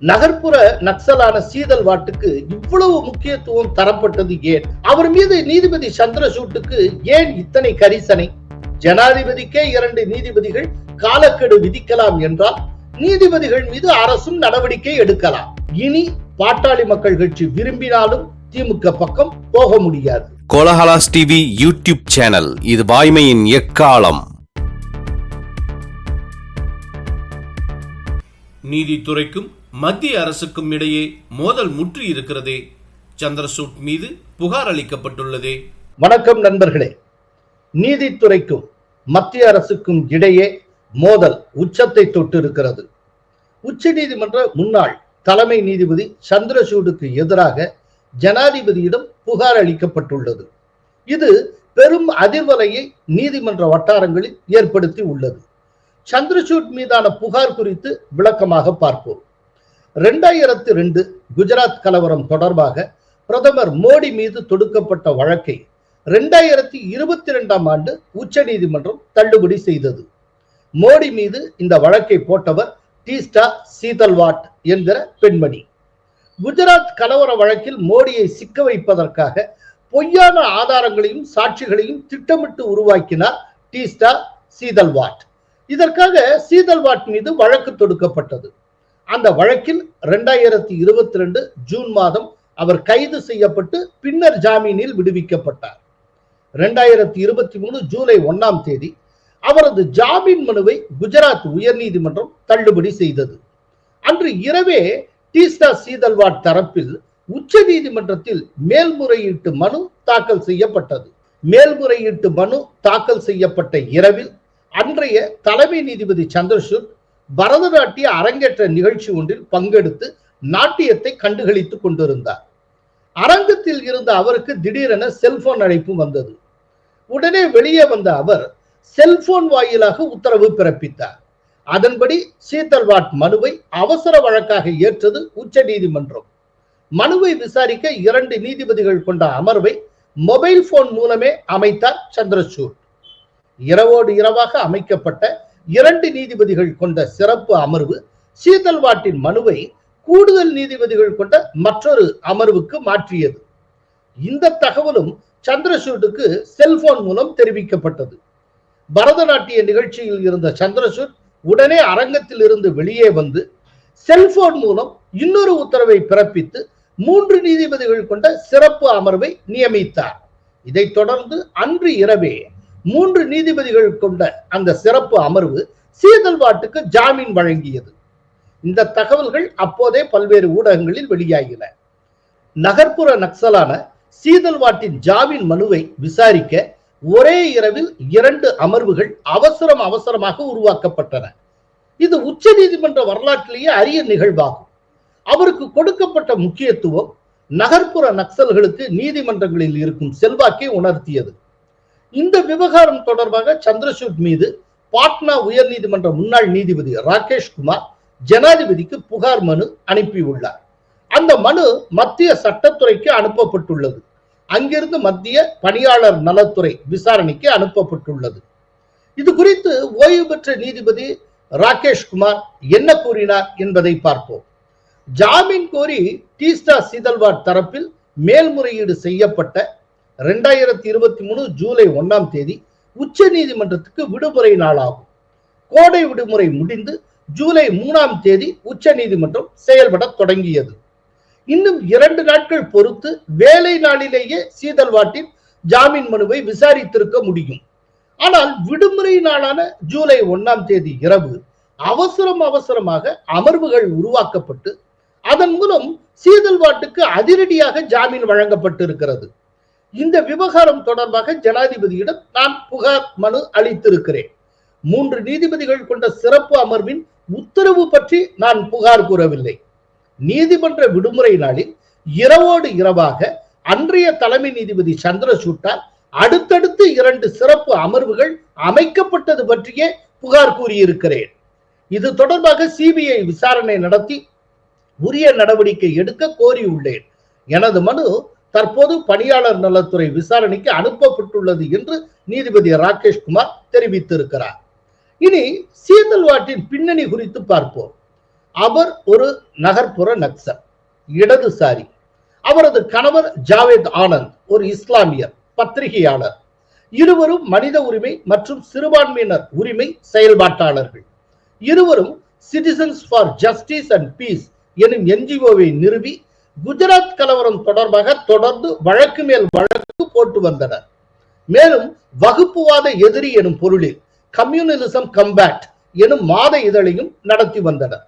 நகர்ப்புற நக்சலான சீதல் வாட்டுக்கு இவ்வளவு முக்கியத்துவம் தரப்பட்டது ஏன்? அவர் மீது நீதிபதி சந்திரசூட்டுக்கு ஏன் இத்தனை கரிசனை? ஜனாதிபதிக்கே இரண்டு நீதிபதிகள் காலக்கெடு விதிக்கலாம் என்றால் நீதிபதிகள் மீது அரசும் நடவடிக்கை எடுக்கலாம். இனி பாட்டாளி மக்கள் கட்சி விரும்பினாலும் திமுக பக்கம் போக முடியாது. கோலஹலாஸ் டிவி யூடியூப் சேனல் இது வாய்மையின் எக்காலம். நீதித்துறைக்கும் மத்திய அரசுக்கும் இடையே மோதல் முற்றி இருக்கிறதே. சந்திரசூட் மீது புகார் அளிக்கப்பட்டுள்ளதே. வணக்கம் நண்பர்களே. நீதித்துறைக்கும் மத்திய அரசுக்கும் இடையே மோதல் உச்சத்தை தொட்டிருக்கிறது. உச்ச நீதிமன்ற முன்னாள் தலைமை நீதிபதி சந்திரசூடுக்கு எதிராக ஜனாதிபதியிடம் புகார் அளிக்கப்பட்டுள்ளது. இது பெரும் அதிர்வலையை நீதிமன்ற வட்டாரங்களில் ஏற்படுத்தி உள்ளது. சந்திரசூட் மீதான புகார் குறித்து விளக்கமாக பார்ப்போம். ரெண்டாயிரத்தி ரெண்டு குஜராத் கலவரம் தொடர்பாக பிரதமர் மோடி மீது தொடுக்கப்பட்ட வழக்கை ரெண்டாயிரத்தி இருபத்தி ரெண்டாம் ஆண்டு உச்ச நீதிமன்றம் தள்ளுபடி செய்தது. மோடி மீது இந்த வழக்கை போட்டவர் டீஸ்டா சீதல்வாட் என்கிற பெண்மணி. குஜராத் கலவர வழக்கில் மோடியை சிக்க வைப்பதற்காக பொய்யான ஆதாரங்களையும் சாட்சிகளையும் திட்டமிட்டு உருவாக்கினார் டீஸ்டா சீதல்வாட். இதற்காக சீதல்வாட் மீது வழக்கு தொடுக்கப்பட்டது. அந்த வழக்கில் ரெண்டாயிரத்தி இருபத்தி ரெண்டு ஜூன் மாதம் அவர் கைது செய்யப்பட்டு பின்னர் ஜாமீனில் விடுவிக்கப்பட்டார். ரெண்டாயிரத்தி இருபத்தி மூணு ஜூலை ஒன்னாம் தேதி அவரது ஜாமீன் மனுவை குஜராத் உயர்நீதிமன்றம் தள்ளுபடி செய்தது. அன்று இரவே டீஸ்டா சீதல்வாட் தரப்பில் உச்ச நீதிமன்றத்தில் மேல்முறையீட்டு மனு தாக்கல் செய்யப்பட்டது. மேல்முறையீட்டு மனு தாக்கல் செய்யப்பட்ட இரவில் அன்றைய தலைமை நீதிபதி சந்திரசூட் பரதநாட்டிய அரங்கேற்ற நிகழ்ச்சி ஒன்றில் பங்கெடுத்து நாட்டியத்தை கண்டுகளித்துக் கொண்டிருந்தார். அரங்கத்தில் இருந்த அவருக்கு திடீரென செல்போன் அழைப்பு வந்தது. உடனே வெளியே வந்த அவர் செல்போன் வாயிலாக உத்தரவு பிறப்பித்தார். அதன்படி சீத்தல்வாட் மனுவை அவசர வழக்காக ஏற்றது உச்ச நீதிமன்றம் மனுவை விசாரிக்க இரண்டு நீதிபதிகள் கொண்ட அமர்வை மொபைல் போன் மூலமே அமைத்தார் சந்திரசூட். இரவோடு இரவாக அமைக்கப்பட்ட இரண்டு நீதிபதிகள் கொண்ட சிறப்பு அமர்வு சீதல்வாட்டின் மனுவை கூடுதல் நீதிபதிகள் கொண்ட மற்றொரு அமர்வுக்கு மாற்றியது. இந்த தகவலும் சந்திரசூட்டுக்கு செல்போன் மூலம் தெரிவிக்கப்பட்டது. பரதநாட்டிய நிகழ்ச்சியில் இருந்த சந்திரசூட் உடனே அரங்கத்தில் இருந்து வெளியே வந்து செல்போன் மூலம் இன்னொரு உத்தரவை பிறப்பித்து மூன்று நீதிபதிகள் கொண்ட சிறப்பு அமர்வை நியமித்தார். இதைத் தொடர்ந்து அன்று இரவே மூன்று நீதிபதிகள் கொண்ட அந்த சிறப்பு அமர்வு சீதல்வாட்டுக்கு ஜாமீன் வழங்கியது. இந்த தகவல்கள் அப்போதே பல்வேறு ஊடகங்களில் வெளியாகின. நகர்ப்புற நக்சலான சீதல்வாட்டின் ஜாமீன் மனுவை விசாரிக்க ஒரே இரவில் இரண்டு அமர்வுகள் அவசரம் அவசரமாக உருவாக்கப்பட்டன. இது உச்ச நீதிமன்ற வரலாற்றிலேயே அரிய நிகழ்வாகும். அவருக்கு கொடுக்கப்பட்ட முக்கியத்துவம் நகர்ப்புற நக்சல்களுக்கு நீதிமன்றங்களில் இருக்கும் செல்வாக்கை உணர்த்தியது. இந்த விவகாரம் தொடர்பாக சந்திரசூட் மீது பாட்னா உயர்நீதிமன்ற முன்னாள் நீதிபதி ராகேஷ் குமார் ஜனாதிபதிக்கு புகார் மனு அனுப்பியுள்ளார். அந்த மனு மத்திய சட்டத்துறைக்கு அனுப்பப்பட்டுள்ளது. அங்கிருந்து மத்திய பணியாளர் நலத்துறை விசாரணைக்கு அனுப்பப்பட்டுள்ளது. இது குறித்து ஓய்வு பெற்ற நீதிபதி ராகேஷ் குமார் என்ன கூறினார் என்பதை பார்ப்போம். ஜாமீன் கோரி டீஸ்டா சீதல்வாட் தரப்பில் மேல்முறையீடு செய்யப்பட்ட ரெண்டாயிரத்தி இருபத்தி மூணு ஜூலை ஒன்னாம் தேதி உச்ச நீதிமன்றத்துக்கு விடுமுறை நாளாகும். கோடை விடுமுறை முடிந்து ஜூலை மூணாம் தேதி உச்ச நீதிமன்றம் செயல்பட தொடங்கியது. இன்னும் இரண்டு நாட்கள் பொறுத்து வேலை நாளிலேயே சீதல்வாட்டின் ஜாமீன் மனுவை விசாரித்திருக்க முடியும். ஆனால் விடுமுறை நாளான ஜூலை ஒன்னாம் தேதி இரவு அவசரம் அவசரமாக அமர்வுகள் உருவாக்கப்பட்டு அதன் மூலம் சீதல்வாட்டுக்கு அதிரடியாக ஜாமீன் வழங்கப்பட்டிருக்கிறது. இந்த விவகாரம் தொடர்பாக ஜனாதிபதியிடம் நான் புகார் மனு அளித்திருக்கிறேன். மூன்று நீதிபதிகள் கொண்ட சிறப்பு அமர்வின் உத்தரவு பற்றி நான் புகார் கூறவில்லை. நீதிமன்ற விடுமுறை நாளில் இரவோடு இரவாக அன்றைய தலைமை நீதிபதி சந்திரசூட்டால் அடுத்தடுத்து இரண்டு சிறப்பு அமர்வுகள் அமைக்கப்பட்டது பற்றியே புகார் கூறியிருக்கிறேன். இது தொடர்பாக சிபிஐ விசாரணை நடத்தி உரிய நடவடிக்கை எடுக்க கோரியுள்ளேன். எனது மனு தற்போது பணியாளர் நலத்துறை விசாரணைக்கு அனுப்பப்பட்டுள்ளது என்று நீதிபதி ராகேஷ் குமார் தெரிவித்திருக்கிறார். இனி சீதல்வாட்டின் பின்னணி குறித்து பார்ப்போம். அவர் ஒரு நகர்ப்புற நக்சல் இடதுசாரி. அவரது கணவர் ஜாவேத் ஆனந்த் ஒரு இஸ்லாமியர் பத்திரிகையாளர். இருவரும் மனித உரிமை மற்றும் சிறுபான்மையினர் உரிமை செயல்பாட்டாளர்கள். இருவரும் citizens for justice and peace எனும் என்ஜிஓவை நிறுவி குஜராத் கலவரம் தொடர்பாக தொடர்ந்து வழக்கு மேல் வழக்கு போட்டு வந்தனர் மேலும் வகுப்புவாத எதிரி எனும் பொருளில் கம்யூனலிசம் கம்பேட் எனும் மாத இதழையும் நடத்தி வந்தனர்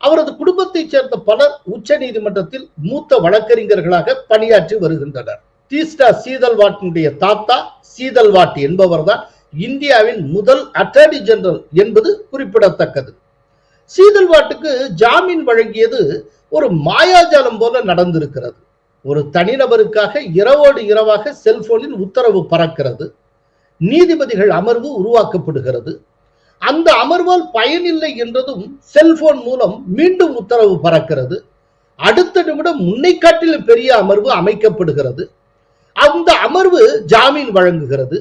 அவரது குடும்பத்தைச் சேர்ந்த பலர் உச்ச நீதிமன்றத்தில் மூத்த வழக்கறிஞர்களாக பணியாற்றி வருகின்றனர். தீஸ்டா சீதல்வாட்டினுடைய தாத்தா சீதல்வாட் என்பவர்தான் இந்தியாவின் முதல் அட்டர்னி ஜெனரல் என்பது குறிப்பிடத்தக்கது. சீதல்வாட்டுக்கு ஜாமீன் வழங்கியது ஒரு மாயாஜாலம் போல நடந்திருக்கிறது. ஒரு தனிநபருக்காக இரவோடு இரவாக செல்போனில் உத்தரவு பறக்கிறது. நீதிபதிகள் அமர்வு உருவாக்கப்படுகிறது. அந்த அமர்வால் பயனில்லை என்றதும் செல்போன் மூலம் மீண்டும் உத்தரவு பறக்கிறது. அடுத்த நிமிடம் முன்னை காட்டிலும் பெரிய அமர்வு அமைக்கப்படுகிறது. அந்த அமர்வு ஜாமீன் வழங்குகிறது.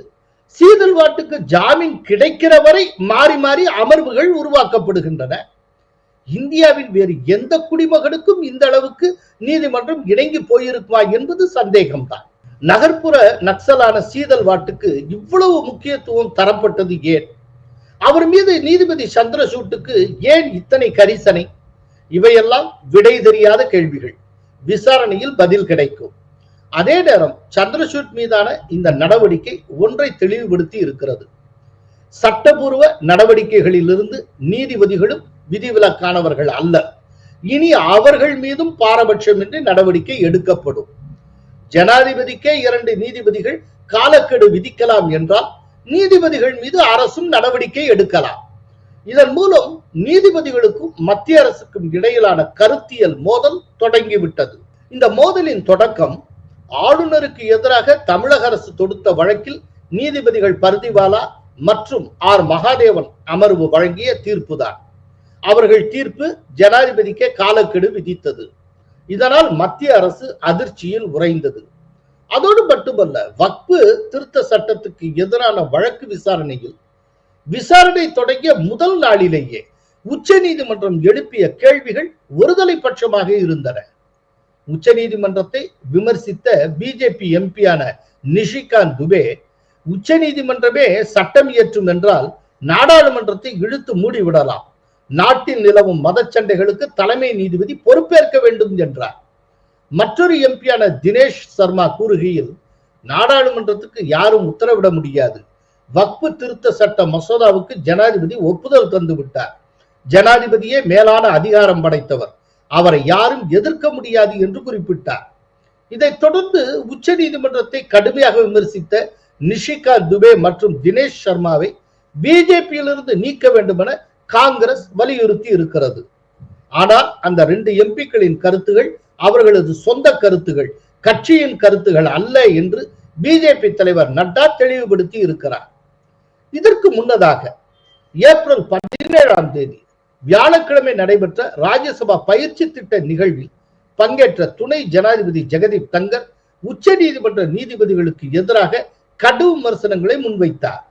சீதல்வாட்டுக்கு ஜாமீன் கிடைக்கிற வரை மாறி மாறி அமர்வுகள் உருவாக்கப்படுகின்றன. இந்தியாவின் வேறு எந்த குடிமகனுக்கும் இந்த அளவுக்கு நீதிமன்றம் இணங்கி போயிருக்குமா என்பது சந்தேகம்தான். நகர்ப்புற நக்சலான சீதல்வாட்டுக்கு இவ்வளவு முக்கியத்துவம் தரப்பட்டது ஏன்? அவர் மீது நீதிபதி சந்திரசூட்டுக்கு ஏன் இத்தனை கரிசனை? இவையெல்லாம் விடை தெரியாத கேள்விகள். விசாரணையில் பதில் கிடைக்கும். அதே நேரம் சந்திரசூட் மீதான இந்த நடவடிக்கை ஒன்றை தெளிவுபடுத்தி இருக்கிறது. சட்டபூர்வ நடவடிக்கைகளிலிருந்து நீதிபதிகளும் விதிவிலக்கானவர்கள் அல்ல. இனி அவர்கள் மீதும் பாரபட்சமின்றி நடவடிக்கை எடுக்கப்படும். ஜனாதிபதிக்கே இரண்டு நீதிபதிகள் காலக்கெடு விதிக்கலாம் என்றால் நீதிபதிகள் மீது அரசும் நடவடிக்கை எடுக்கலாம். இதன் மூலம் நீதிபதிகளுக்கும் மத்திய அரசுக்கும் இடையிலான கருத்தியல் மோதல் தொடங்கிவிட்டது. இந்த மோதலின் தொடக்கம் ஆளுநருக்கு எதிராக தமிழக அரசு தொடுத்த வழக்கில் நீதிபதிகள் பர்திவாலா மற்றும் ஆர் மகாதேவன் அமர்வு வழங்கிய தீர்ப்புதான். அவர்கள் தீர்ப்பு ஜனாதிபதிக்கே காலக்கெடு விதித்தது. இதனால் மத்திய அரசு அதிர்ச்சியில் உறைந்தது. அதோடு மட்டுமல்ல வக்பு திருத்த சட்டத்துக்கு எதிரான வழக்கு விசாரணையில் விசாரணை தொடங்கிய முதல் நாளிலேயே உச்ச நீதிமன்றம் எழுப்பிய கேள்விகள் ஒருதலை பட்சமாக இருந்தன. உச்ச நீதிமன்றத்தை விமர்சித்த பிஜேபி எம்பியான நிஷிகாந்த் துபே உச்ச நீதிமன்றமே சட்டம் இயற்றும் என்றால் நாடாளுமன்றத்தை இழுத்து மூடிவிடலாம். நாட்டில் நிலவும் மதச்சண்டைகளுக்கு தலைமை நீதிபதி பொறுப்பேற்க வேண்டும் என்றார். மற்றொரு எம்பியான தினேஷ் சர்மா கூறுகையில் நாடாளுமன்றத்துக்கு யாரும் உத்தரவிட முடியாது. வக்பு திருத்த சட்ட மசோதாவுக்கு ஜனாதிபதி ஒப்புதல் தந்து விட்டார். ஜனாதிபதியே மேலான அதிகாரம் படைத்தவர். அவரை யாரும் எதிர்க்க முடியாது என்று குறிப்பிட்டார். இதைத் தொடர்ந்து உச்ச நீதிமன்றத்தை கடுமையாக விமர்சித்த நிஷிகா துபே மற்றும் தினேஷ் சர்மாவை பிஜேபியிலிருந்து நீக்க வேண்டும் என காங்கிரஸ் வலியுறுத்தி இருக்கிறது. ஆனால் அந்த ரெண்டு எம்பிக்களின் கருத்துகள் அவர்களது சொந்த கருத்துகள் கட்சியின் கருத்துகள் அல்ல என்று பிஜேபி தலைவர் நட்டா தெளிவுபடுத்தி இருக்கிறார். இதற்கு முன்னதாக ஏப்ரல் பதினேழாம் தேதி வியாழக்கிழமை நடைபெற்ற ராஜ்யசபா பயிற்சி திட்ட நிகழ்வில் பங்கேற்ற துணை ஜனாதிபதி ஜெகதீப் தங்கர் உச்ச நீதிமன்ற நீதிபதிகளுக்கு எதிராக கடும் விமர்சனங்களை முன்வைத்தார்.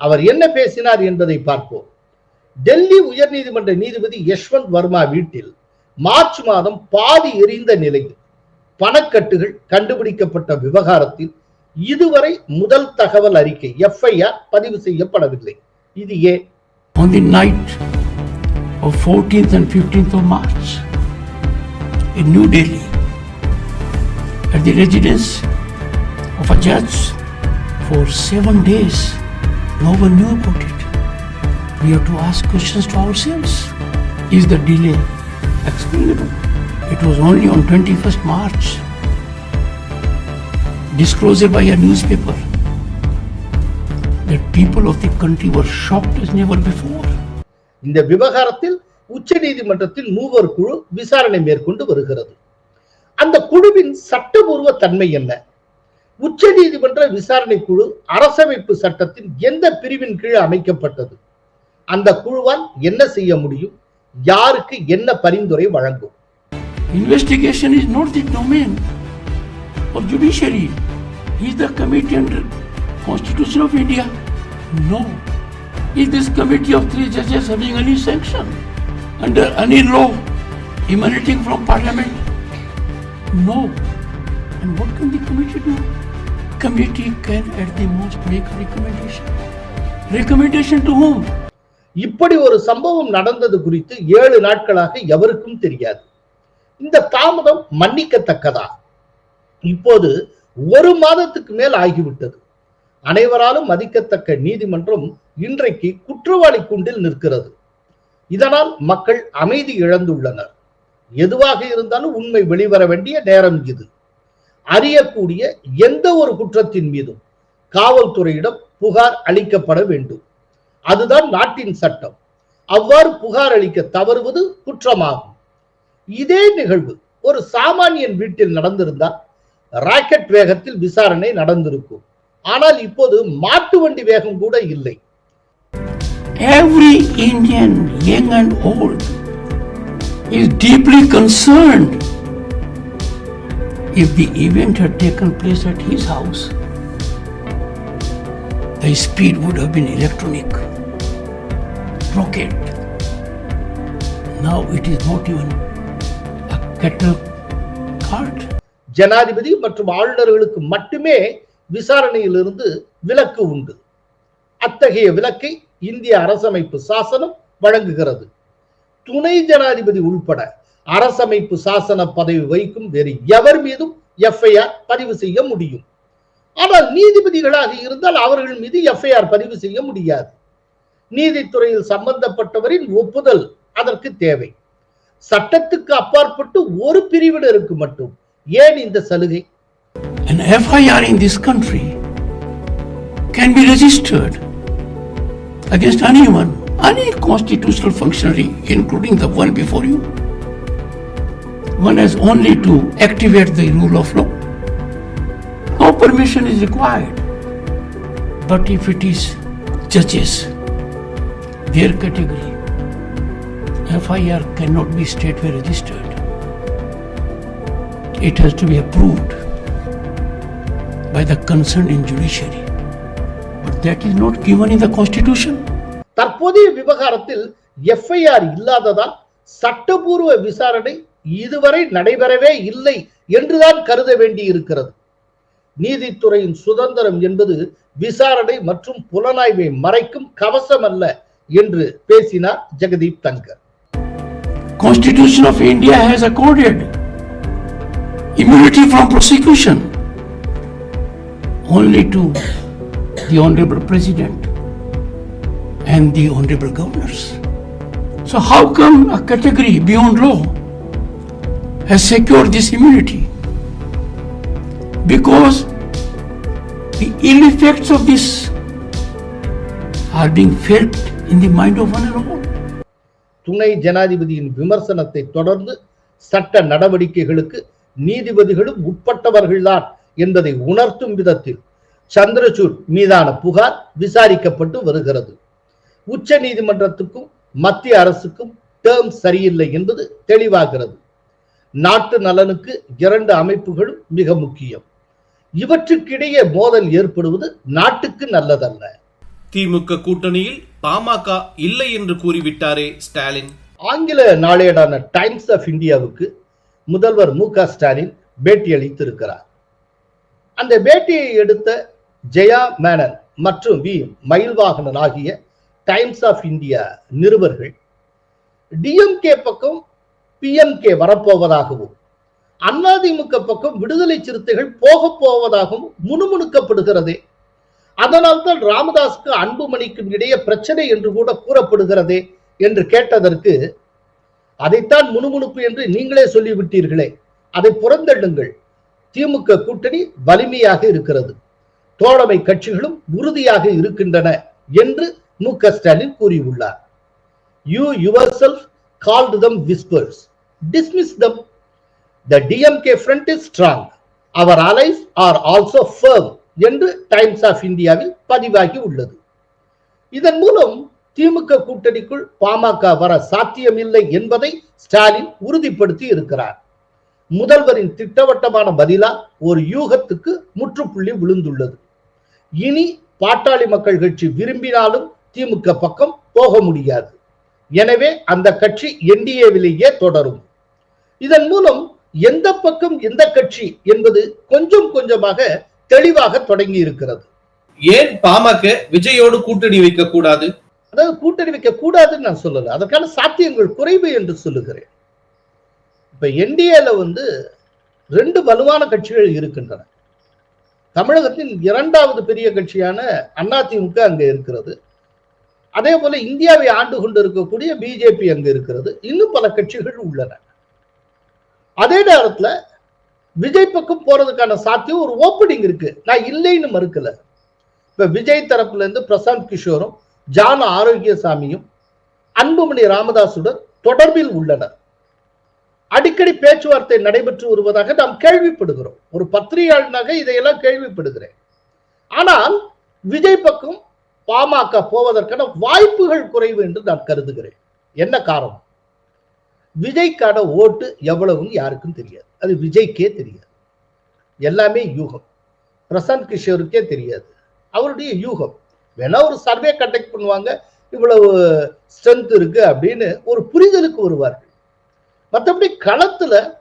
அவர் என்ன பேசினார் என்பதை பார்ப்போம். டெல்லி உயர்நீதிமன்ற நீதிபதி யஷ்வந்த் வர்மா வீட்டில் மார்ச் மாதம் பாதி எரிந்த நிலையில் பணக்கட்டுகள் கண்டுபிடிக்கப்பட்ட விவகாரத்தில் இதுவரை முதல் தகவல் அறிக்கை எஃப்ஐஆர் பதிவு செய்யப்படவில்லை இது ஏன் on the night of 14th and 15th of March in New Delhi at the residence of a judge for seven days. No one knew about it. We have to ask questions to ourselves. Is the delay explainable? It was only on 21st March. Disclosure by a newspaper that people of the country were shocked as never before. இந்த விவகாரத்தில் உச்ச நீதிமன்றத்தில் மூவர் குழு விசாரணை மேற்கொண்டு வருகிறது அந்த குழுவின் சட்டபூர்வ தன்மை என்ன உச்ச நீதிமன்ற விசாரணை குழு அரசமைப்பு சட்டத்தின் எந்த பிரிவின் கீழ் அமைக்கப்பட்டது அந்த குழுவால் என்ன செய்ய முடியும் யாருக்கு என்ன பரிந்துரை வழங்கும் Investigation is not the domain of judiciary. Is the committee under Constitution of India? No. Is this committee of three judges having any sanction? under any law emanating from parliament? No. And what can the committee do? Committee can at the most make a recommendation. Recommendation to whom? இப்படி ஒரு சம்பவம் நடந்தது குறித்து ஏழு நாட்களாக எவருக்கும் தெரியாது. இந்த தாமதம் மன்னிக்கத்தக்கதா? இப்போது ஒரு மாதத்துக்கு மேல் ஆகிவிட்டது. அனைவராலும் மதிக்கத்தக்க நீதிமன்றம் இன்றைக்கு குற்றவாளி குண்டில் நிற்கிறது. இதனால் மக்கள் அமைதி இழந்துள்ளனர். எதுவாக இருந்தாலும் உண்மை வெளிவர வேண்டிய நேரம் இது. அறியக்கூடிய எந்த ஒரு குற்றத்தின் மீதும் காவல்துறையிடம் புகார் அளிக்கப்பட வேண்டும். அதுதான் நாட்டின் சட்டம் அவ்வாறு புகார் அளிக்க தவறுவது குற்றமாகும் இதே நிகழ்வு ஒரு சாமானியன் வீட்டில் நடந்திருந்தால் ராக்கெட் வேகத்தில் விசாரணை நடந்திருக்கும் ஆனால் இப்போது மாட்டு வண்டி வேகம் கூட இல்லை Every Indian, young and old, is deeply concerned if the event had taken place at his house. The speed would have been electronic, rocket. Now it is not even a kettle cart. ஜனாதிபதி மற்றும் ஆளுநர்களுக்கு மட்டுமே விசாரணையிலிருந்து விலக்கு உண்டு அத்தகைய விலக்கை இந்திய அரசமைப்பு சாசனம் வழங்குகிறது துணை ஜனாதிபதி உள்பட அரசமைப்பு சாசன பதவி வகிக்கும் வேறு எவர் மீதும் எஃப்ஐஆர் பதிவு செய்ய முடியும் ஆனால் நீதிபதிகளாக இருந்தால் அவர்கள் மீது எஃப்ஐஆர் பதிவு செய்ய முடியாது நீதித்துறையில் சம்பந்தப்பட்டவரின் ஒப்புதல் அதற்கு தேவை சட்டத்துக்கு அப்பாற்பட்டு ஒரு பிரிவினருக்கு மட்டும் ஏன் இந்த சலுகை An FIR in this country can be registered against anyone, any constitutional functionary, including the one before you. One has only to activate the rule of law. No permission is required. But if it is judges, their category, FIR cannot be straightway registered. It has to be approved by the concerned in judiciary. But that is not given in the constitution. தற்போதைய விவகாரத்தில் FIR இல்லாததால் சட்டபூர்வ விசாரணை இதுவரை நடைபெறவே இல்லை என்றுதான் கருத வேண்டி இருக்கிறது நீதித்துறையின் சுதந்திரம் என்பது விசாரணை மற்றும் புலனாய்வை மறைக்கும் கவசம் அல்ல என்று பேசினார் Jagdeep Thangar Constitution of India has accorded immunity from prosecution only to the Honorable President and the Honorable Governors. So how come a category beyond law has secured this immunity? Because the ill effects of this are being felt துணை ஜனாதிபதியின் விமர்சனத்தை தொடர்ந்து சட்ட நடவடிக்கைகளுக்கு நீதிபதிகளும் உட்பட்டவர்கள்தான் என்பதை உணர்த்தும் விதத்தில் சந்திரசூட் மீதான புகார் விசாரிக்கப்பட்டு வருகிறது. உச்ச நீதிமன்றத்துக்கும் மத்திய அரசுக்கும் டேர்ம் சரியில்லை என்பது தெளிவாகிறது. நாட்டு நலனுக்கு இரண்டு அமைப்புகளும் மிக முக்கியம். இவற்றுக்கிடையே மோதல் ஏற்படுவது நாட்டுக்கு நல்லதல்ல. திமுக கூட்டணியில் பாமக இல்லை என்று கூறிவிட்டாரே ஸ்டாலின். ஆங்கில நாளேடான டைம்ஸ் ஆஃப் இந்தியாவுக்கு முதல்வர் மு க ஸ்டாலின் பேட்டி அளித்திருக்கிறார். அந்த பேட்டியை எடுத்த ஜெயா மேனன் மற்றும் வி மயில்வாகனன் ஆகிய டைம்ஸ் ஆஃப் இந்தியா நிருபர்கள் டிஎம்கே பக்கம் பிஎம்கே வரப்போவதாகவும் அதிமுக பக்கம் விடுதலை சிறுத்தைகள் போக போவதாகவும் முணுமுணுக்கப்படுகிறதே அதனால்தான் ராமதாஸுக்கு அன்புமணிக்கும் இடையே பிரச்சனை என்று கூட கூறப்படுகிறதே என்று கேட்டதற்கு அதைத்தான் முணுமுணுப்பு என்று நீங்களே சொல்லிவிட்டீர்களே. அதை புறந்தள்ளுங்கள். திமுக கூட்டணி வலிமையாக இருக்கிறது. தோழமை கட்சிகளும் உறுதியாக இருக்கின்றன என்று மு க. ஸ்டாலின் கூறியுள்ளார். You yourself called them whispers dismiss them the DMK front is strong our allies are also firm என்று டைம்ஸ் ஆஃப் இந்தியாவில் பதிவாகி உள்ளது. இதன் மூலம் திமுக கூட்டணிக்குள் பாமக வர சாத்தியமில்லை என்பதை ஸ்டாலின் உறுதிப்படுத்தி இருக்கிறார். முதல்வரின் திட்டவட்டமான பதிலா ஒரு யூகத்துக்கு முற்றுப்புள்ளி விழுந்துள்ளது. இனி பாட்டாளி மக்கள் கட்சி விரும்பினாலும் திமுக பக்கம் போக முடியாது. எனவே அந்த கட்சி என்டிஏவிலேயே தொடரும். இதன் மூலம் எந்த பக்கம் எந்த கட்சி என்பது கொஞ்சம் கொஞ்சமாக தெளிவாக தொடங்கி இருக்கிறது. ஏன் பாமக விஜயோடு கூட்டணி வைக்க கூடாது? அதாவது கூட்டணி வைக்க கூடாதுன்னு நான் சொல்லல. அதற்கான சாத்தியங்கள் குறைவு என்று சொல்லுகிறேன். இப்ப என்டிஏல வந்து ரெண்டு வலுவான கட்சிகள் இருக்கின்றன. தமிழகத்தின் இரண்டாவது பெரிய கட்சியான அதிமுக அங்க இருக்கிறது. அதே போல இந்தியாவை ஆண்டு கொண்டு இருக்கக்கூடிய பிஜேபி அங்க இருக்கிறது. இன்னும் பல கட்சிகள் உள்ளன. அதே நேரத்துல விஜய் பக்கம் போறதுக்கான சாத்தியம் ஒரு ஓப்பனிங் இருக்கு. நான் இல்லைன்னு மறுக்கல. இப்ப விஜய் தரப்புல இருந்து பிரசாந்த் கிஷோரும் ஜான ஆரோக்கியசாமியும் அன்புமணி ராமதாசுடன் தொடர்பில் உள்ளனர். அடிக்கடி பேச்சுவார்த்தை நடைபெற்று வருவதாக நாம் கேள்விப்படுகிறோம். ஒரு பத்திரிகையாளனாக இதையெல்லாம் கேள்விப்படுகிறேன். ஆனால் விஜய் பக்கம் பாமக போவதற்கான வாய்ப்புகள் குறைவு என்று நான் கருதுகிறேன். என்ன காரணம்? விஜய்க்கான ஓட்டு எவ்வளவுன்னு யாருக்கும் தெரியாது. அது விஜய்க்கே தெரியாது. எல்லாமே யூகம். பிரசாந்த் கிஷோருக்கே தெரியாது. அவருடைய யூகம். வேணா ஒரு சர்வே கண்டக்ட் பண்ணுவாங்க. இவ்வளவு ஸ்ட்ரென்த் இருக்கு அப்படின்னு ஒரு புரிதலுக்கு வருவார்கள். மற்றபடி களத்துல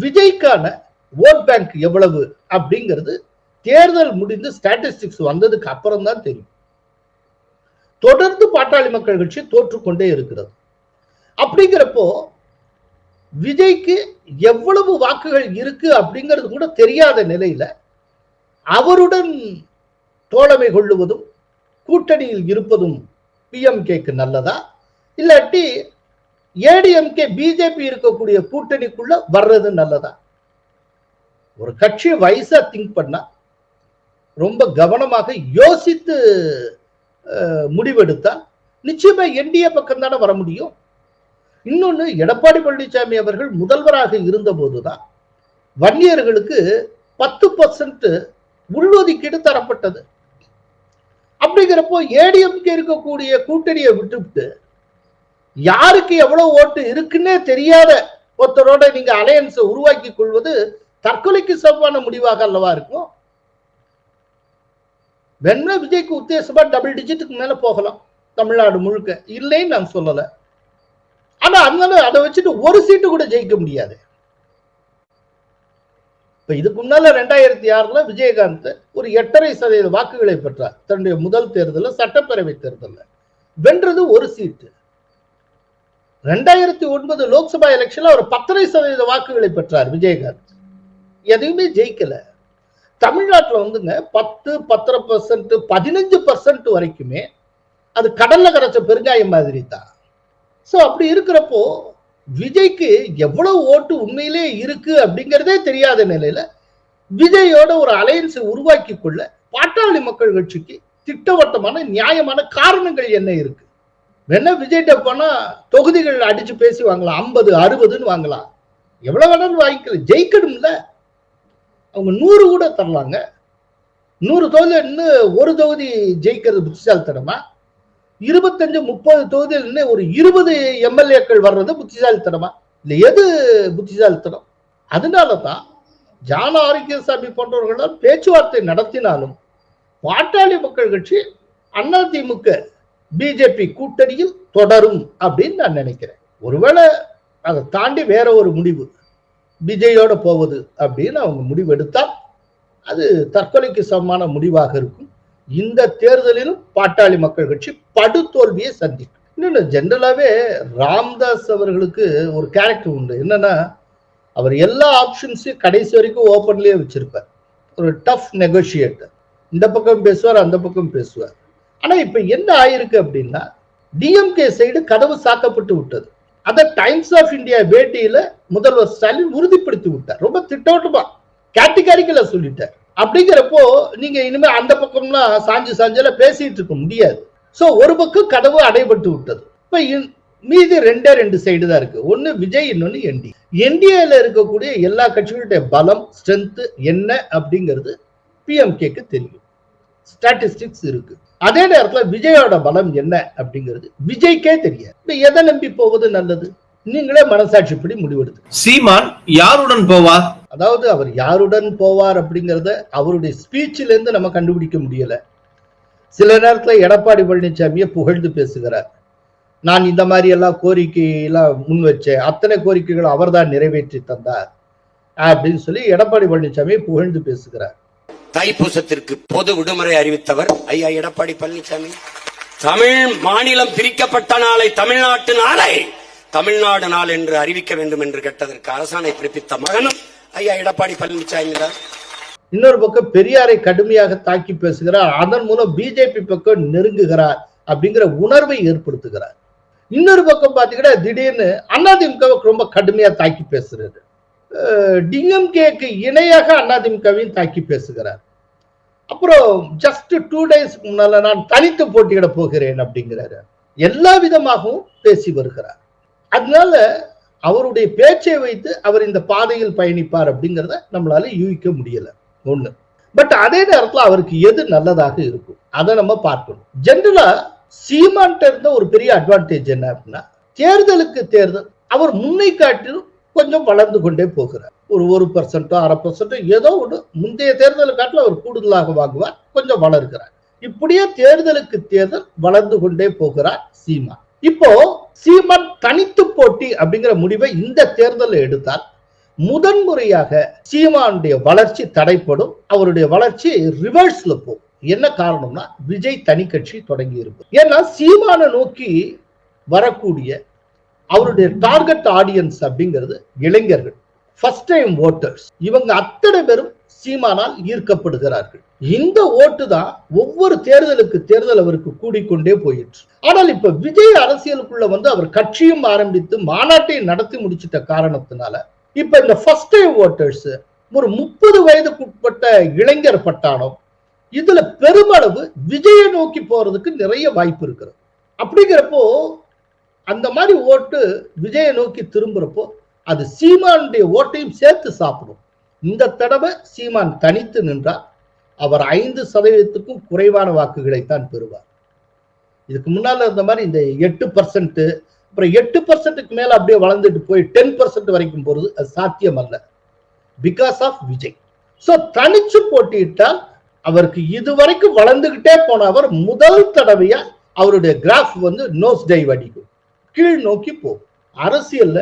விஜய்க்கான ஓட் பேங்க் எவ்வளவு அப்படிங்கிறது தேர்தல் முடிந்து ஸ்டாட்டிஸ்டிக்ஸ் வந்ததுக்கு அப்புறம் தான் தெரியும். தொடர்ந்து பாட்டாளி மக்கள் கட்சி தோற்றுக்கொண்டே இருக்கிறது. அப்படிங்கிறப்போ விஜய்க்கு எவ்வளவு வாக்குகள் இருக்கு அப்படிங்கிறது கூட தெரியாத நிலையில அவருடன் தோழமை கொள்ளுவதும் கூட்டணியில் இருப்பதும் பிஎம்கேக்கு நல்லதா? இல்லாட்டி ஏடிஎம்கே பிஜேபி இருக்கக்கூடிய கூட்டணிக்குள்ள வர்றது நல்லதா? ஒரு கட்சி வயசா திங்க் பண்ணா ரொம்ப கவனமாக யோசித்து அஹ், முடிவெடுத்தா நிச்சயமா என்டிஏ பக்கம் தானே வர முடியும். இன்னொன்னு எடப்பாடி பழனிசாமி அவர்கள் முதல்வராக இருந்த போதுதான் வன்னியர்களுக்கு பத்து பர்சன்ட் உள்ஒதுக்கீடு தரப்பட்டது. அப்படிங்கிறப்போ ஏடிஎம்கே இருக்கக்கூடிய கூட்டணியை விட்டுவிட்டு யாருக்கு எவ்வளவு ஓட்டு இருக்குன்னே தெரியாத ஒருத்தரோட நீங்க அலையன்ஸை உருவாக்கி கொள்வது தற்கொலைக்கு சமமான முடிவாக அல்லவா இருக்கும்? வெண்ண விஜய்க்கு உத்தேசமா டபுள் டிஜிட்டுக்கு மேல போகலாம் தமிழ்நாடு முழுக்க. இல்லைன்னு நான் சொல்லலை. ஆனா அதனால அதை வச்சுட்டு ஒரு சீட்டு கூட ஜெயிக்க முடியாது. இப்ப இதுக்கு முன்னால ரெண்டாயிரத்தி ஆறுல விஜயகாந்த் ஒரு எட்டரை சதவீத வாக்குகளை பெற்றார். தன்னுடைய முதல் தேர்தலில் சட்டப்பேரவை தேர்தலில். வென்றது ஒரு சீட்டு ரெண்டாயிரத்தி ஒன்பது லோக்சபா எலெக்ஷன்ல அவர் பத்தரை சதவீத வாக்குகளை பெற்றார் விஜயகாந்த். எதையுமே ஜெயிக்கல. தமிழ்நாட்டுல வந்துங்க பத்து பத்தரை பர்சன்ட் பதினஞ்சு பர்சன்ட் வரைக்குமே அது கடல்ல கரைச்ச பெருங்காயம் மாதிரி தான் சோ அப்படி இருக்கிறப்போ விஜய்க்கு எவ்வளவு ஓட்டு உண்மையிலே இருக்கு அப்படிங்கிறதே தெரியாத நிலையில விஜயோட ஒரு அலையன்ஸை உருவாக்கி கொள்ள பாட்டாளி மக்கள் கட்சிக்கு திட்டவட்டமான நியாயமான காரணங்கள் என்ன இருக்கு? வேணா விஜய்கிட்ட போனா தொகுதிகள் அடிச்சு பேசி வாங்கலாம். ஐம்பது அறுபதுன்னு வாங்கலாம். எவ்வளவு வேணாலும் வாங்கிக்கலாம். ஜெயிக்கணும்ல அவங்க நூறு கூட தரலாங்க. நூறு தொகுதி இன்னும் ஒரு தொகுதி ஜெயிக்கிறது புத்திசாலித்தனமா? இருபத்தஞ்சு முப்பது தொகுதியில் ஒரு இருபது எம்எல்ஏக்கள் வர்றது புத்திசாலித்தனமா? இல்ல எது புத்திசாலித்தனம்? அதனால தான் ஜான ஆரோக்கியசாமி போன்றவர்களால் பேச்சுவார்த்தை நடத்தினாலும் பாட்டாளி மக்கள் கட்சி அதிமுக பிஜேபி கூட்டணியில் தொடரும் அப்படின்னு நான் நினைக்கிறேன். ஒருவேளை அதை தாண்டி வேற ஒரு முடிவு விஜயோட போவது அப்படின்னு அவங்க முடிவு எடுத்தால் அது தற்கொலைக்கு சமமான முடிவாக இருக்கும். இந்த தேர்தலிலும் பாட்டாளி மக்கள் கட்சி படுதோல்வியை சந்திக்கும். இன்னொன்று ஜென்ரலாவே ராம்தாஸ் அவர்களுக்கு ஒரு கேரக்டர் உண்டு. என்னன்னா அவர் எல்லா ஆப்ஷன்ஸையும் கடைசி வரைக்கும் ஓப்பன்லயே வச்சிருப்பார். ஒரு டஃப் நெகோஷியேட்டர் இந்த பக்கம் பேசுவார் அந்த பக்கம் பேசுவார். ஆனா இப்ப என்ன ஆயிருக்கு அப்படின்னா டிஎம்கே சைடு கதவு சாத்தப்பட்டு விட்டது. அதை டைம்ஸ் ஆஃப் இந்தியா பேட்டியில முதல்வர் ஸ்டாலின் உறுதிப்படுத்தி விட்டார். ரொம்ப திட்டவட்டமா கேட்டிகாரிக்கல சொல்லிட்டார். அப்படிங்கிறப்போ நீங்க இனிமே அந்த பக்கம்லாம் சாஞ்சு சாஞ்சல பேசிட்டு இருக்க முடியாது. ஸோ ஒரு பக்கம் கதவு அடைபட்டு விட்டது. இப்ப இன்- மீதி ரெண்டே ரெண்டு சைடு தான் இருக்கு. ஒன்னு விஜய் இன்னொன்னு என்டி என்டிஏல இருக்கக்கூடிய எல்லா கட்சிகளுடைய பலம் ஸ்ட்ரென்த் என்ன அப்படிங்கிறது பிஎம்கேக்கு தெரியும். ஸ்டாட்டிஸ்டிக்ஸ் இருக்கு. அதே நேரத்துல விஜயோட பலம் என்ன அப்படிங்கிறது விஜய்க்கே தெரியாது. எதை நம்பி போவது நல்லது? நீங்களே மனசாட்சிப்படி முடிவெடுத்து சீமான் யாருடன் போவார்? அதாவது அவர் யாருடன் போவார் அப்படிங்கறத அவருடைய ஸ்பீச்சிலேருந்து நம்ம கண்டுபிடிக்க முடியல. சில நேரத்துல எடப்பாடி பழனிசாமியை புகழ்ந்து பேசுகிறார். நான் இந்த மாதிரி எல்லாம் கோரிக்கை எல்லாம் முன் வச்சேன். அத்தனை கோரிக்கைகளும் அவர்தான் நிறைவேற்றி தந்தார். அப்படின்னு சொல்லி எடப்பாடி பழனிசாமி புகழ்ந்து பேசுகிறார். தைப்பூசத்திற்கு பொது விடுமுறை அறிவித்தவர் ஐயா எடப்பாடி பழனிசாமி தமிழ் மாநிலம் பிரிக்கப்பட்ட நாளை தமிழ்நாட்டு நாளை தமிழ்நாடு நாள் என்று அறிவிக்க வேண்டும் என்று கேட்டதற்கு அரசாணை பிறப்பித்த மகனும் ஐயா எடப்பாடி பழனிசாமி தான் இன்னொரு பக்கம் பெரியாரை கடுமையாக தாக்கி பேசுகிறார். அதன் மூலம் பிஜேபி பக்கம் நெருங்குகிறார் அப்படிங்கிற உணர்வை ஏற்படுத்துகிறார். இன்னொரு பக்கம் பார்த்தீங்கன்னா திடீர்னு அதிமுகவுக்கு ரொம்ப கடுமையா தாக்கி பேசுறாரு. டிஎம்கேக்கு இணையாக அதிமுகவையும் தாக்கி பேசுகிறார். அப்புறம் ஜஸ்ட் டூ டேஸ் முன்னால நான் தனித்து போட்டியிட போகிறேன் அப்படிங்கிறாரு. எல்லா விதமாகவும் பேசி வருகிறார். அதனால அவருடைய பேச்சை வைத்து அவர் இந்த பாதையில் பயணிப்பார் அப்படிங்கிறத நம்மளால யூகிக்க முடியல. ஒண்ணு. பட் அதே நேரத்துல அவருக்கு எது நல்லதாக இருக்கும்? அதை நம்ம பார்க்கணும். ஜென்ரலா சீமான்ட்ட இருந்த ஒரு பெரிய அட்வான்டேஜ் என்ன அப்படின்னா தேர்தலுக்கு தேர்தல் அவர் முன்னை காட்டிலும் கொஞ்சம் வளர்ந்து கொண்டே போகிறார். ஒரு ஒரு பர்சன்ட்டோ அரை பர்சன்ட்டோ ஏதோ ஒன்று முந்தைய தேர்தலை காட்டில் அவர் கூடுதலாக வாங்குவார் கொஞ்சம் வளர்கிறார். இப்படியே தேர்தலுக்கு தேர்தல் வளர்ந்து கொண்டே போகிறார் சீமான். இப்போ சீமான் தனித்து போட்டி அப்படிங்கிற முடிவை இந்த தேர்தலில் எடுத்தால் முதன்முறையாக சீமானுடைய வளர்ச்சி தடைப்படும் அவருடைய வளர்ச்சி ரிவர்ஸ்ல போகும். என்ன காரணம்னா விஜய் தனி கட்சி தொடங்கி இருப்பது ஏன்னா சீமானை நோக்கி வரக்கூடிய அவருடைய டார்கெட் ஆடியன்ஸ் அப்படிங்கிறது இளைஞர்கள் ஃபர்ஸ்ட் டைம் ஓட்டர்ஸ் இவங்க அத்தனை பேரும் சீமானால் ஈர்க்கப்படுகிறார்கள். இந்த ஓட்டு தான் ஒவ்வொரு தேர்தலுக்கு தேர்தல் அவருக்கு கூடிக்கொண்டே போயிற்று. ஆனால் இப்ப விஜய் அரசியலுக்குள்ள வந்து அவர் கட்சியும் ஆரம்பித்து மாநாட்டையும் நடத்தி முடிச்சிட்ட காரணத்தினால இப்ப இந்த ஃபர்ஸ்ட் டைம் ஓட்டர்ஸ் ஒரு முப்பது வயதுக்குட்பட்ட இளைஞர் பட்டாளம் இதுல பெருமளவு விஜயை நோக்கி போறதுக்கு நிறைய வாய்ப்பு இருக்கிறது. அப்படிங்கிறப்போ அந்த மாதிரி ஓட்டு விஜயை நோக்கி திரும்புறப்போ அது சீமானுடைய ஓட்டையும் சேர்த்து சாப்பிடும். இந்த தடவை சீமான் தனித்து நின்றால் அவர் ஐந்து சதவீதத்துக்கும் குறைவான வாக்குகளைத்தான் பெறுவார். இதுக்கு முன்னால இருந்த மாதிரி இந்த எட்டு பர்சன்ட் அப்புறம் எட்டு பர்சன்ட்டுக்கு மேல அப்படியே வளர்ந்துட்டு போய் டென் பர்சன்ட் வரைக்கும் போறது அது சாத்தியம் அல்ல பிகாஸ் ஆஃப் விஜய். சோ தனிச்சு போட்டியிட்டால் அவருக்கு இதுவரைக்கும் வளர்ந்துகிட்டே போன அவர் முதல் தடவையா அவருடைய கிராஃப் வந்து நோஸ் டைவ் அடிக்கும். கீழ் நோக்கி போகும். அரசியல்ல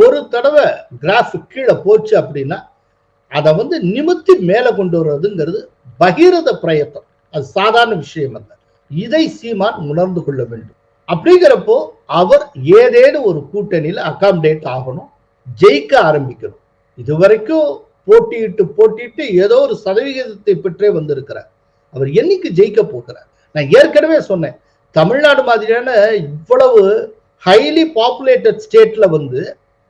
ஒரு தடவை கிராஃப் கீழே போச்சு அப்படின்னா அதை வந்து நிமித்தி மேலே கொண்டு வர்றதுங்கிறது பகிரத பிரயத்தனம் அது சாதாரண விஷயம் அல்ல. இதை சீமான் உணர்ந்து கொள்ள வேண்டும். அப்படிங்கிறப்போ அவர் ஏதேனும் ஒரு கூட்டணியில் அகாமடேட் ஆகணும் ஜெயிக்க ஆரம்பிக்கணும். இதுவரைக்கும் போட்டியிட்டு போட்டியிட்டு ஏதோ ஒரு சதவிகிதத்தை பெற்றே வந்திருக்கிறார். அவர் என்னைக்கு ஜெயிக்க போகிறார்? நான் ஏற்கனவே சொன்னேன். தமிழ்நாடு மாதிரியான இவ்வளவு ஹைலி பாப்புலேட்டட் ஸ்டேட்ல வந்து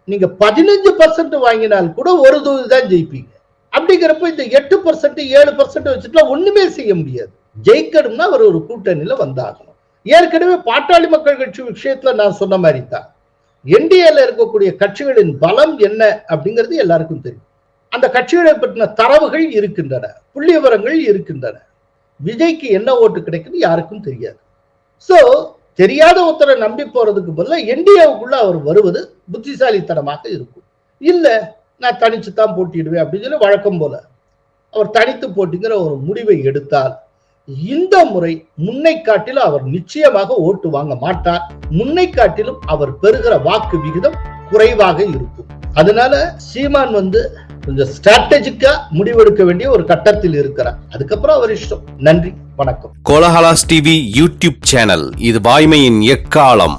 நீங்க பதினஞ்சு பர்சன்ட் வாங்கினால் கூட ஒரு தொகுதி தான் ஜெயிப்பீங்க. அப்படிங்கிறப்ப இந்த எட்டு பர்சன்ட் ஏழு பர்சன்ட் வச்சுட்டுலாம் ஒண்ணுமே செய்ய முடியாது. ஜெயிக்கணும்னா அவர் ஒரு கூட்டணியில வந்தாகணும். ஏற்கனவே பாட்டாளி மக்கள் கட்சி விஷயத்துல நான் சொன்ன மாதிரி தான் என்டிஏல இருக்கக்கூடிய கட்சிகளின் பலம் என்ன அப்படிங்கிறது எல்லாருக்கும் தெரியும். அந்த கட்சிகளை பற்றின தரவுகள் இருக்கின்றன புள்ளி விவரங்கள் இருக்கின்றன. விஜய்க்கு என்ன ஓட்டு கிடைக்குது யாருக்கும் தெரியாது. சோ தெரியாத ஒருத்தரை நம்பி போறதுக்கு பதிலாக என்டிஏவுக்குள்ள அவர் வருவது புத்திசாலித்தனமாக இருக்கும். இல்ல நான் தனிச்சு தான் போட்டியிடுவேன் அப்படின்னு சொல்லி வழக்கம் போல அவர் தனித்து போட்டிங்கிற ஒரு முடிவை எடுத்தால் இந்த முறை முன்னை காட்டிலும் அவர் நிச்சயமாக ஓட்டு வாங்க மாட்டார். முன்னை காட்டிலும் அவர் பெறுகிற வாக்கு விகிதம் குறைவாக இருக்கும். அதனால சீமான் வந்து கொஞ்சம் ஸ்ட்ராட்டஜிக்கா முடிவெடுக்க வேண்டிய ஒரு கட்டத்தில் இருக்கிறார். அதுக்கப்புறம் அவர் இஷ்டம். நன்றி. வணக்கம். Kolahalas TV YouTube channel. இது வாய்மையின் எக்காலம்.